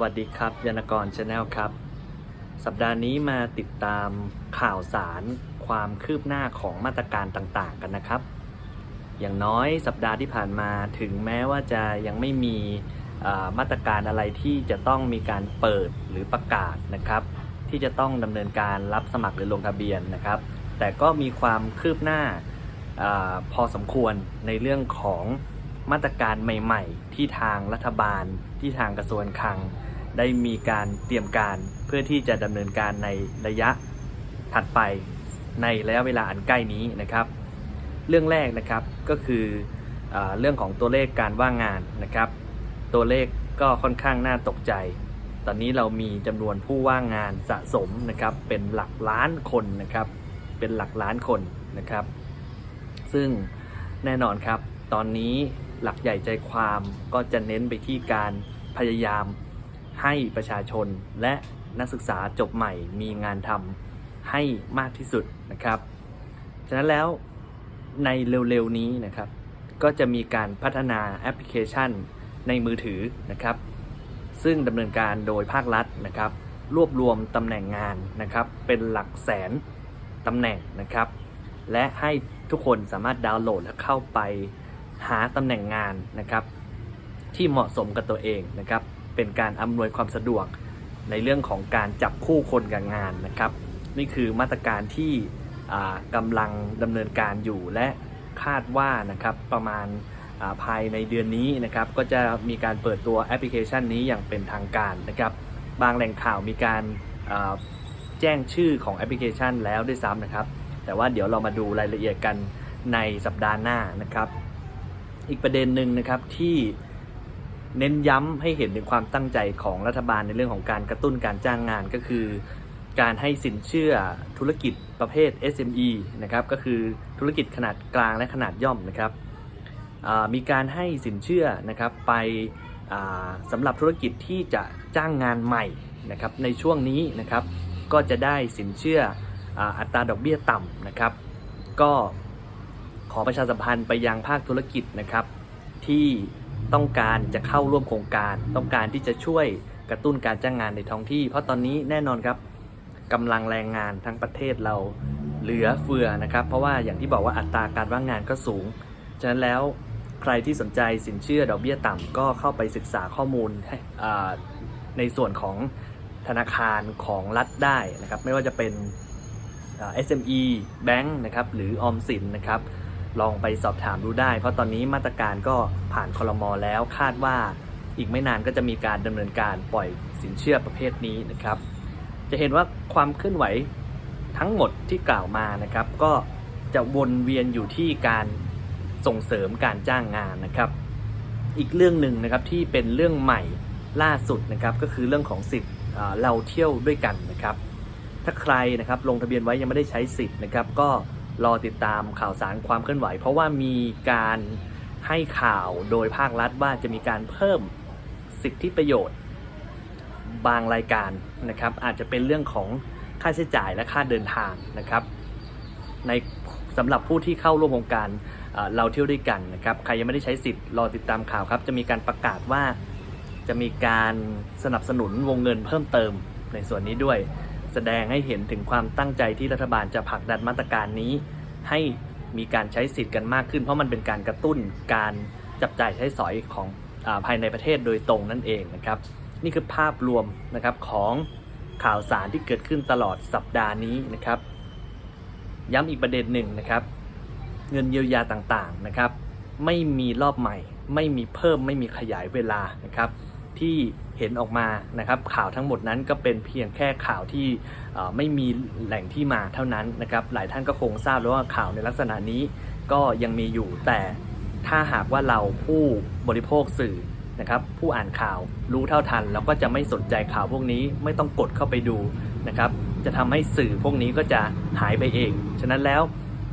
วัสดีครับ ยานกรชาแนลครับ สัปดาห์นี้มาติดตามข่าวสารความคืบหน้าของมาตรการต่างๆกันนะครับ อย่างน้อยสัปดาห์ที่ผ่านมาถึงแม้ว่าจะยังไม่มีมาตรการอะไรที่จะต้องมีการเปิดหรือประกาศนะครับ ที่จะต้องดำเนินการรับสมัครหรือลงทะเบียนนะครับ แต่ก็มีความคืบหน้าอาพอสมควรในเรื่องของ มาตรการใหม่ ๆ ที่ทางรัฐบาล ที่ทางกระทรวงคลัง ได้มีการเตรียมการเพื่อที่จะดำเนินการในระยะถัดไปในระยะเวลาอันใกล้นี้นะครับ เรื่องแรกนะครับก็คืออเรื่องของตัวเลขการว่างงานนะครับ ตัวเลขก็ค่อนข้างน่าตกใจ ตอนนี้เรามีจำนวนผู้ว่างงานสะสมนะครับ เป็นหลักล้านคนนะครับ เป็นหลักล้านคนนะครับ ซึ่งแน่นอนครับ ตอนนี้ หลักใหญ่ใจความก็จะเน้นไปที่การพยายามให้ประชาชนและนักศึกษาจบใหม่มีงานทำให้มากที่สุดนะครับ ฉะนั้นแล้วในเร็วๆนี้นะครับ ก็จะมีการพัฒนาแอปพลิเคชันในมือถือนะครับ ซึ่งดำเนินการโดยภาครัฐนะครับ รวบรวมตำแหน่งงานนะครับ เป็นหลักแสนตำแหน่งนะครับ และให้ทุกคนสามารถดาวน์โหลดและเข้าไป หาตำแหน่งงานนะครับที่เหมาะสมกับตัวเองนะครับ เป็นการอำนวยความสะดวกในเรื่องของการจับคู่คนกับงานนะครับ นี่คือมาตรการที่กำลังดำเนินการอยู่และคาดว่านะครับประมาณาภายในเดือนนี้นะครับก็จะมีการเปิดตัวแอปพลิเคชันนี้อย่างเป็นทางการนะครับ บางแหล่งข่าวมีการาแจ้งชื่อของแอปพลิเคชันแล้วด้วยซ้ำนะครับ แต่ว่าเดี๋ยวเรามาดูรายละเอียดกันในสัปดาห์หน้านะครับ อีกประเด็นหนึ่งนะครับที่เน้นย้ำให้เห็นถึงความตั้งใจของรัฐบาลในเรื่องของการกระตุ้นการจ้างงานก็คือ การให้สินเชื่อธุรกิจประเภท SME นะครับก็คือธุรกิจขนาดกลางและขนาดย่อมนะครับมีการให้สินเชื่อนะครับไปสำหรับธุรกิจที่จะจ้างงานใหม่นะครับในช่วงนี้นะครับก็จะได้สินเชื่อออัตราดอกเบี้ยต่ำนะครับ ก็ ขอประชาสัมพันธ์ไปยังภาคธุรกิจนะครับที่ต้องการจะเข้าร่วมโครงการ ต้องการที่จะช่วยกระตุ้นการจ้างงานในท้องที่ เพราะตอนนี้แน่นอนครับกำลังแรงงานทั้งประเทศเราเหลือเฟือนะครับ เพราะว่าอย่างที่บอกว่าอัตราการว่างงานก็สูง ฉะนั้นแล้วใครที่สนใจสินเชื่อดอกเบี้ยต่ำก็เข้าไปศึกษาข้อมูลในส่วนของธนาคารของรัฐได้นะครับ ไม่ว่าจะเป็น SME Bank นะครับหรือออมสินนะครับ ลองไปสอบถามดูได้ เพราะตอนนี้มาตรการก็ผ่านคลมอแล้วคาดว่าอีกไม่นานก็จะมีการดำเนินการปล่อยสินเชื่อประเภทนี้นะครับ จะเห็นว่าความเคลื่อนไหวทั้งหมดที่กล่าวมานะครับ ก็จะวนเวียนอยู่ที่การส่งเสริมการจ้างงานนะครับ อีกเรื่องหนึ่งนะครับที่เป็นเรื่องใหม่ล่าสุดนะครับก็คือเรื่องของสิทธิ์เราเที่ยวด้วยกันนะครับ ถ้าใครนะครับลงทะเบียนไว้ยังไม่ได้ใช้สิทธิ์นะครับ ก็ รอติดตามข่าวสารความเคลื่อนไหว เพราะว่ามีการให้ข่าวโดยภาครัฐว่าจะมีการเพิ่มสิทธิประโยชน์ บางรายการนะครับ อาจจะเป็นเรื่องของค่าใช้จ่ายและค่าเดินทางนะครับ ในสำหรับผู้ที่เข้าร่วมโครงการเราเที่ยวด้วยกันนะครับใครยังไม่ได้ใช้สิทธิ์รอติดตามข่าวครับ จะมีการประกาศว่าจะมีการสนับสนุนวงเงินเพิ่มเติมในส่วนนี้ด้วย แสดงให้เห็นถึงความตั้งใจที่รัฐบาลจะผลักดันมาตรการนี้ ให้มีการใช้สิทธิ์กันมากขึ้น เพราะมันเป็นการกระตุ้นการจับจ่ายใช้สอยของอภายในประเทศโดยตรงนั่นเองนะครับ นี่คือภาพรวมนะครับของข่าวสารที่เกิดขึ้นตลอดสัปดาห์นี้นะครับ ย้ำอีกประเด็นหนึ่งนะครับ เงินเยียวยาต่างๆนะครับ ไม่มีรอบใหม่ ไม่มีเพิ่มไม่มีขยายเวลานะครับ ที่ เห็นออกมานะครับ ข่าวทั้งหมดนั้นก็เป็นเพียงแค่ข่าวที่ไม่มีแหล่งที่มาเท่านั้นนะครับ หลายท่านก็คงทราบแล้วว่าข่าวในลักษณะนี้ก็ยังมีอยู่ แต่ถ้าหากว่าเราผู้บริโภคสื่อนะครับ ผู้อ่านข่าวรู้เท่าทันแล้วก็จะไม่สนใจข่าวพวกนี้ไม่ต้องกดเข้าไปดูนะครับ จะทำให้สื่อพวกนี้ก็จะหายไปเอง ฉะนั้นแล้ว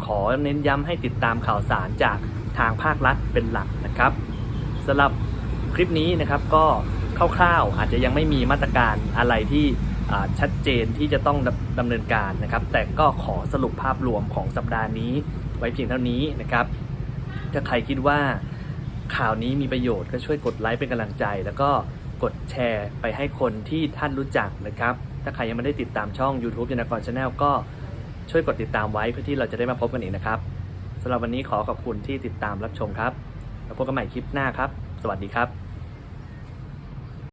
ขอเน้นย้ำให้ติดตามข่าวสารจากทางภาครัฐเป็นหลักนะครับสำหรับคลิปนี้นะครับก็ คร่าวๆ อาจจะยังไม่มีมาตรการอะไรที่ชัดเจนที่จะต้องดำดำเนินการนะครับ แต่ก็ขอสรุปภาพรวมของสัปดาห์นี้ไว้เพียงเท่านี้นะครับ ถ้าใครคิดว่าข่าวนี้มีประโยชน์ก็ช่วยกดไลค์เป็นกำลังใจ แล้วก็กดแชร์ไปให้คนที่ท่านรู้จักนะครับ ถ้าใครยังไม่ได้ติดตามช่อง YouTube ยนกรชาแนลก็ช่วยกดติดตามไว้เพื่อที่เราจะได้มาพบกันอีกนะครับสำหรับวันนี้ขอขอบคุณที่ติดตามรับชมครับ แล้วพบกันใหม่คลิปหน้าครับ สวัสดีครับ